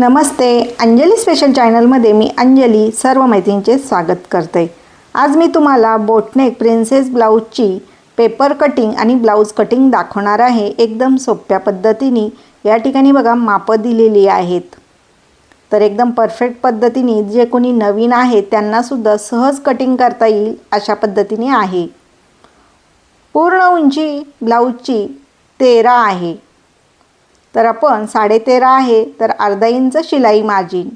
नमस्ते. Anjali special चॅनलमध्ये मी अंजली सर्व मैत्रिणींचे स्वागत करते. आज मी तुम्हाला बोटनेक प्रिन्सेस ब्लाऊजची पेपर कटिंग आणि ब्लाऊज कटिंग दाखवणार आहे. एकदम सोप्या पद्धतीने. या ठिकाणी बघा मापं दिलेली आहेत. तर एकदम परफेक्ट पद्धतीने जे कोणी नवीन आहेत त्यांनासुद्धा सहज कटिंग करता येईल अशा पद्धतीने आहे. पूर्ण उंची ब्लाऊजची तेरा आहे. तर आपण साडेतेरा आहे तर अर्धा इंच शिलाई मार्जिन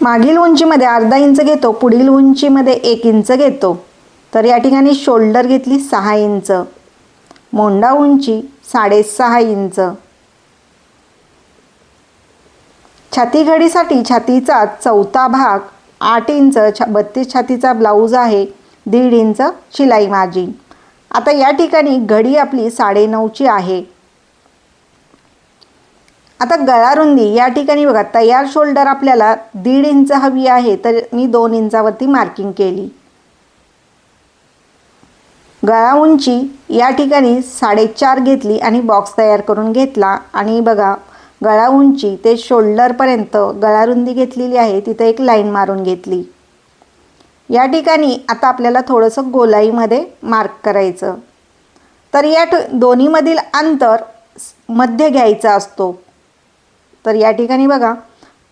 मागील उंचीमध्ये अर्धा इंच घेतो पुढील उंचीमध्ये एक इंच घेतो. तर या ठिकाणी शोल्डर घेतली सहा इंच. मोंडा उंची साडेसहा इंच. छाती घडीसाठी छातीचा चौथा भाग आठ इंच छा बत्तीस छातीचा ब्लाऊज आहे. दीड इंच शिलाई मार्जिन. आता या ठिकाणी घडी आपली साडेनऊची आहे. आता गळारुंदी या ठिकाणी बघा तयार शोल्डर आपल्याला दीड इंच हवी आहे तर मी दोन इंचावरती मार्किंग केली. गळा उंची या ठिकाणी साडेचार घेतली आणि बॉक्स तयार करून घेतला. आणि बघा गळा उंची ते शोल्डरपर्यंत गळारुंदी घेतलेली आहे तिथं एक लाईन मारून घेतली. या ठिकाणी आता आपल्याला थोडंसं गोलाईमध्ये मार्क करायचं. तर या दोन्हीमधील अंतर मध्य घ्यायचा असतो. तर या ठिकाणी बघा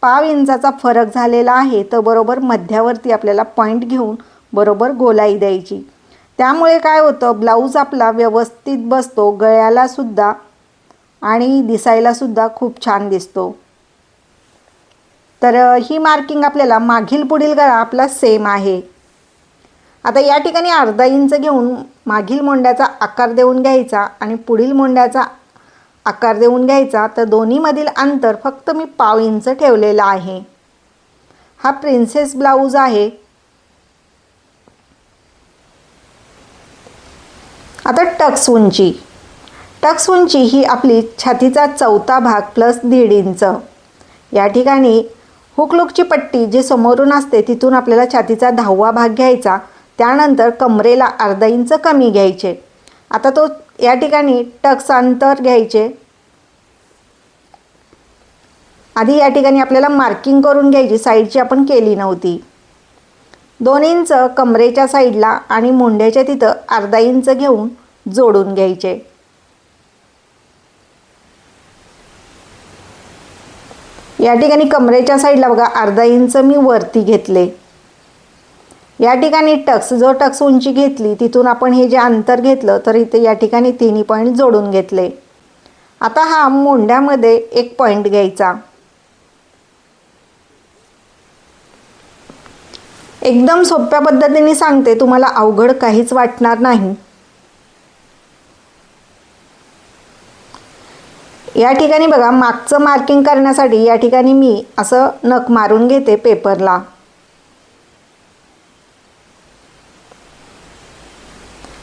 पाव इंचाचा फरक झालेला आहे तर बरोबर मध्यावरती आपल्याला पॉईंट घेऊन बरोबर गोलाई द्यायची. त्यामुळे काय होतं ब्लाऊज आपला व्यवस्थित बसतो गळ्यालासुद्धा आणि दिसायलासुद्धा खूप छान दिसतो. तर ही मार्किंग आपल्याला मागील पुढील गळा आपला सेम आहे. आता या ठिकाणी अर्धा इंच घेऊन मागील मोंड्याचा आकार देऊन घ्यायचा आणि पुढील मोंड्याचा आकार देऊन घ्यायचा तर दोन्हीमधील अंतर फक्त मी पाव इंच ठेवलेला आहे. हा प्रिन्सेस ब्लाऊज आहे. आता टक्स उंची. टक्स उंची ही आपली छातीचा चौथा भाग प्लस दीड इंच. या ठिकाणी हुकलुकची पट्टी जी समोरून असते तिथून आपल्याला छातीचा दहावा भाग घ्यायचा. त्यानंतर कमरेला अर्धा इंच कमी घ्यायचे. आता तो या ठिकाणी टक्स अंतर घ्यायचे. आधी या ठिकाणी आपल्याला मार्किंग करून घ्यायची. साईडची आपण केली नव्हती. दोन इंच कमरेच्या साईडला आणि मुंड्याच्या तिथं अर्धा इंच घेऊन जोडून घ्यायचे. या ठिकाणी कमरेच्या साईडला बघा अर्धा इंच मी वरती घेतले. या ठिकाणी टक्स जो टक्स उंची घेतली तिथून आपण हे जे अंतर घेतलं तर इथे या ठिकाणी तिन्ही पॉईंट जोडून घेतले. आता हा मोंढ्यामध्ये एक पॉईंट घ्यायचा. एकदम सोप्या पद्धतीने सांगते तुम्हाला अवघड काहीच वाटणार नाही. या ठिकाणी बघा मागचं मार्किंग करण्यासाठी या ठिकाणी मी असं नख मारून घेते पेपरला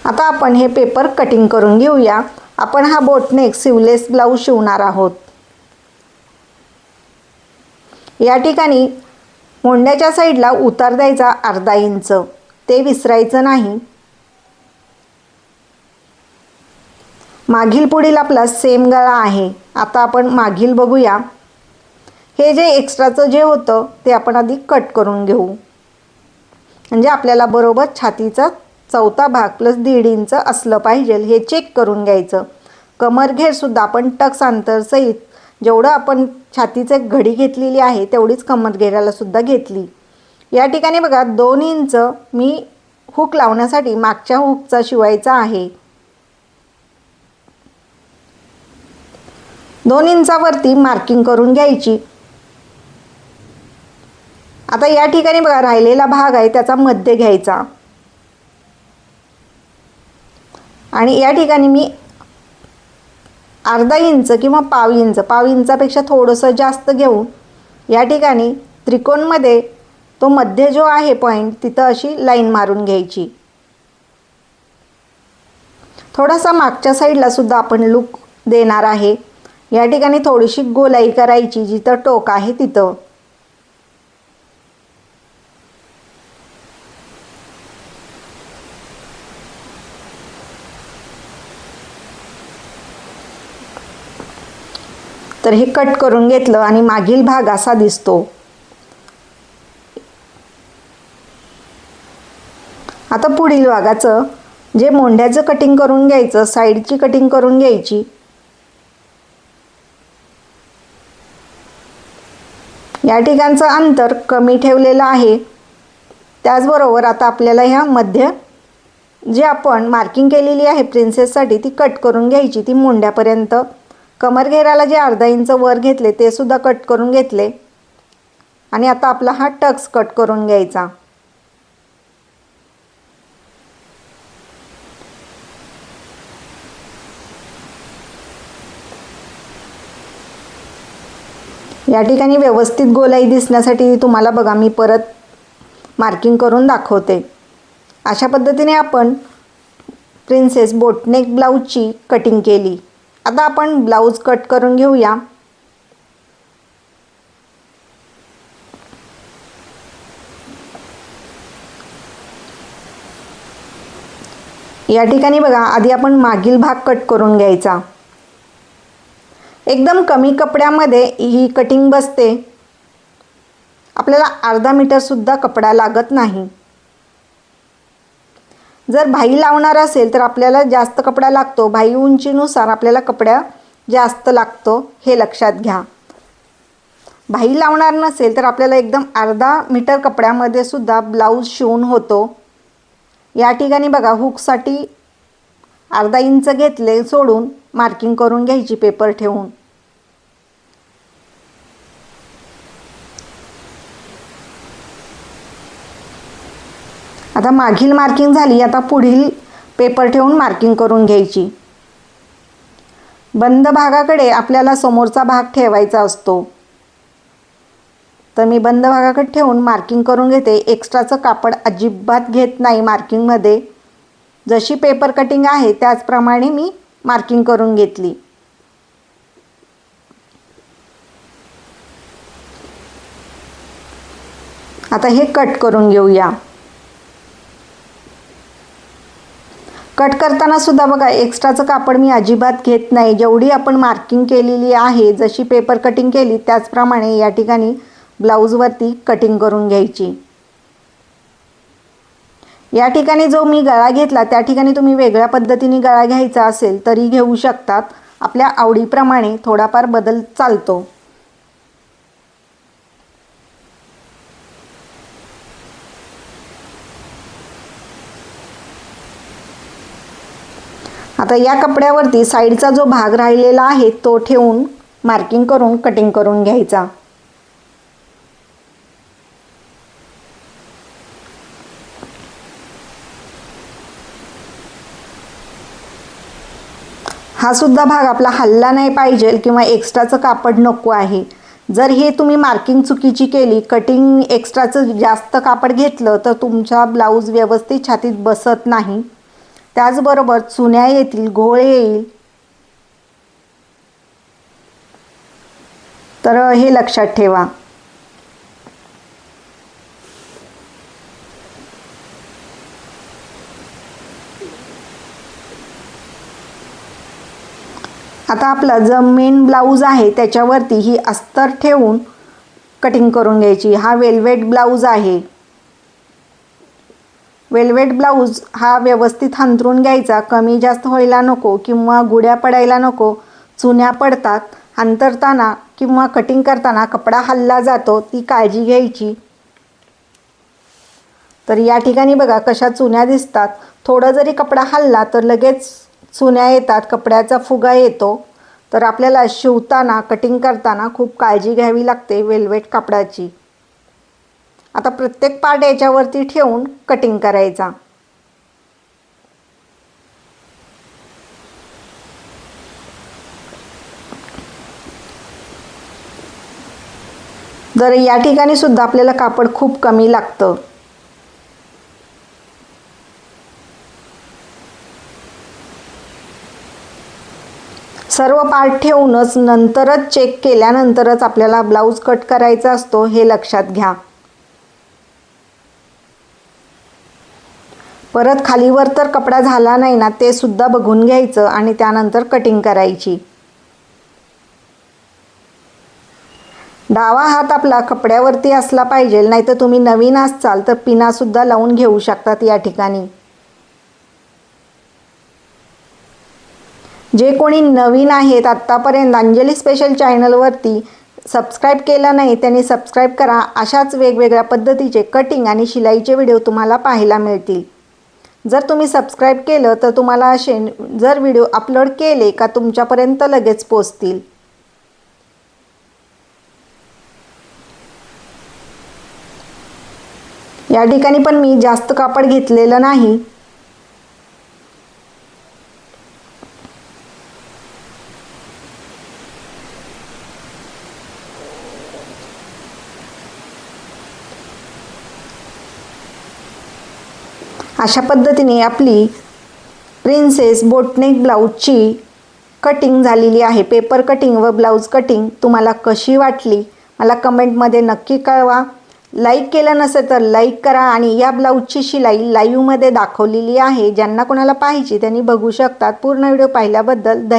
आता आपण हे पेपर कटिंग करून घेऊया. आपण हा बोटनेक सिवलेस ब्लाऊज शिवणार आहोत. या ठिकाणी मोंड्याच्या साईडला उतार द्यायचा अर्धा इंच. ते विसरायचं नाही. मागील पुढील आपला सेम गळा आहे. आता आपण मागील बघूया. हे जे एक्स्ट्राचं जे होतं ते आपण आधी कट करून घेऊ. म्हणजे आपल्याला बरोबर छातीचा चौथा भाग प्लस दीड इंच असलं पाहिजे हे चेक करून घ्यायचं. कमरघेरसुद्धा आपण टक्स अंतरसहित जेवढं आपण छातीचे घडी घेतलेली आहे तेवढीच कमरघेराला सुद्धा घेतली. या ठिकाणी बघा दोन इंच मी हुक लावण्यासाठी मागच्या हुकचा शिवायचा आहे. दोन इंचावरती मार्किंग करून घ्यायची. आता या ठिकाणी बघा राहिलेला भाग आहे त्याचा मध्य घ्यायचा. आणि या ठिकाणी मी अर्धा इंच किंवा पाव इंच पाव इंचापेक्षा थोडंसं जास्त घेऊन या ठिकाणी त्रिकोणमध्ये तो मध्य जो आहे पॉईंट तिथं अशी लाईन मारून घ्यायची. थोडासा मागच्या साईडला सुद्धा आपण लुक देणार आहे. या ठिकाणी थोडीशी गोलाई करायची जिथं टोक आहे तिथं. तर हे कट करून घेतलं आणि मागील भाग असा दिसतो. आता पुढील भागाचं जे मोंढ्याचं कटिंग करून घ्यायचं साईडची कटिंग करून घ्यायची या ठिकाणचं अंतर कमी ठेवलेलं आहे. त्याचबरोबर आता आपल्याला ह्या मध्य जे आपण मार्किंग केलेली आहे प्रिन्सेससाठी ती कट करून घ्यायची ती मुंड्यापर्यंत. कमरघेराला जे अर्धा इंच वर घेतले ते सुद्धा कट करून घेतले. आणि आता आपला हा टक्स कट करून घ्यायचा. या ठिकाणी व्यवस्थित गोलाई दिसण्यासाठी तुम्हाला बघा मी परत मार्किंग करून दाखवते. अशा पद्धतीने आपण प्रिन्सेस बोटनेक ब्लाऊजची कटिंग केली. आता आपण ब्लाऊज कट करून घेऊया. या ठिकाणी बघा आधी आपण मागील भाग कट करून घ्यायचा. एकदम कमी कपड्यामध्ये ही कटिंग बसते. आपल्याला अर्धा मीटरसुद्धा कपडा लागत नाही. जर भाई लावणार असेल तर आपल्याला जास्त कपडा लागतो. भाई उंचीनुसार आपल्याला कपड्या जास्त लागतो हे लक्षात घ्या. भाई लावणार नसेल तर आपल्याला एकदम अर्धा मीटर कपड्यामध्ये सुद्धा ब्लाऊज शिवून होतो. या ठिकाणी बघा हुकसाठी अर्धा इंच घेतले सोडून मार्किंग करून घ्यायची पेपर ठेवून. आता मागील मार्किंग झाली आता पुढील पेपर ठेवून मार्किंग करून घ्यायची. बंद भागाकडे आपल्याला समोरचा भाग ठेवायचा असतो. तर मी बंद भागाकडे ठेवून मार्किंग करून घेते. एक्स्ट्राचं कापड अजिबात घेत नाही मार्किंगमध्ये जशी पेपर कटिंग आहे त्याचप्रमाणे मी मार्किंग करून घेतली. आता हे कट करून घेऊया. कट करताना सुद्धा बघा एक्स्ट्राचं कापड मी अजिबात घेत नाही. जेवढी आपण मार्किंग केलेली आहे जशी पेपर कटिंग केली त्याचप्रमाणे या ठिकाणी ब्लाऊजवरती कटिंग करून घ्यायची. या ठिकाणी जो मी गळा घेतला त्या ठिकाणी तुम्ही वेगळ्या पद्धतीने गळा घ्यायचा असेल तरी घेऊ शकतात. आपल्या आवडीप्रमाणे थोडाफार बदल चालतो. आता या कपड्यावरती साईडचा जो भाग राहिलेला आहे तो ठेवून मार्किंग करून कटिंग करून घ्यायचा. हा सुद्धा भाग आपला हल्ला नाही पाहिजे किंवा एक्स्ट्राचं कापड नको आहे. जर हे तुम्ही मार्किंग चुकीची केली कटिंग एक्स्ट्राचं जास्त कापड घेतलं तर तुमचा ब्लाऊज व्यवस्थित छातीत बसत नाही. त्याचबरोबर चुन्या येतील घोळ येईल. तर हे लक्षात ठेवा. आता आपला जो मेन ब्लाऊज आहे त्याच्यावरती ही अस्तर ठेवून कटिंग करून घ्यायची. हा वेलवेट ब्लाऊज आहे. वेल्वेट ब्लाऊज हा व्यवस्थित हंतरून घ्यायचा. कमी जास्त व्हायला नको किंवा गुड्या पडायला नको. चुन्या पडतात. अंतरताना किंवा कटिंग करताना कपडा हल्ला जातो. ती काळजी घ्यायची. तर या ठिकाणी बघा कशा चुन्या दिसतात. थोडं जरी कपडा हल्ला तर लगेच चुन्या येतात. कपड्याचा फुगा येतो. तर आपल्याला शिवताना कटिंग करताना खूप काळजी घ्यावी लागते वेल्वेट कापडाची आता प्रत्येक पार्ट याच्यावरती ठेवून कटिंग करायचा. तर या ठिकाणी सुद्धा आपल्याला कापड खूप कमी लागतं. सर्व पार्ट ठेवूनच नंतरच चेक केल्यानंतरच आपल्याला ब्लाऊज कट करायचा असतो हे लक्षात घ्या. परत खालीवर तर कपडा झाला नाही ना ते सुद्धा बघून घ्यायचं आणि त्यानंतर कटिंग करायची. डावा हात आपला कपड्यावरती असला पाहिजे नाहीतर तुम्ही नवीन असाल तर पिनासुद्धा लावून घेऊ शकतात या ठिकाणी. जे कोणी नवीन आहेत आत्तापर्यंत अंजली स्पेशल चॅनलवरती सबस्क्राईब केलं नाही त्यांनी सबस्क्राईब करा. अशाच वेगवेगळ्या पद्धतीचे कटिंग आणि शिलाईचे व्हिडिओ तुम्हाला पाहायला मिळतील. जर तुम्ही सबस्क्राईब केलं तर तुम्हाला असे जर व्हिडिओ अपलोड केले का तुमच्यापर्यंत लगेच पोचतील या ठिकाणी पण मी जास्त कापड घेतलेलं नाही. अशा पद्धतीने आपली प्रिन्सेस बोटनेक ब्लाऊजची कटिंग झालेली आहे. पेपर कटिंग व ब्लाऊज कटिंग तुम्हाला कशी वाटली? मला कमेंटमध्ये नक्की कळवा. लाईक केलं नसेल तर लाईक करा आणि या ब्लाऊजची शिलाई लाईव्हमध्ये दाखवलेली आहे. ज्यांना कोणाला पाहिजे त्यांनी बघू शकतात. पूर्ण व्हिडिओ पाहिल्याबद्दल धन्यवाद.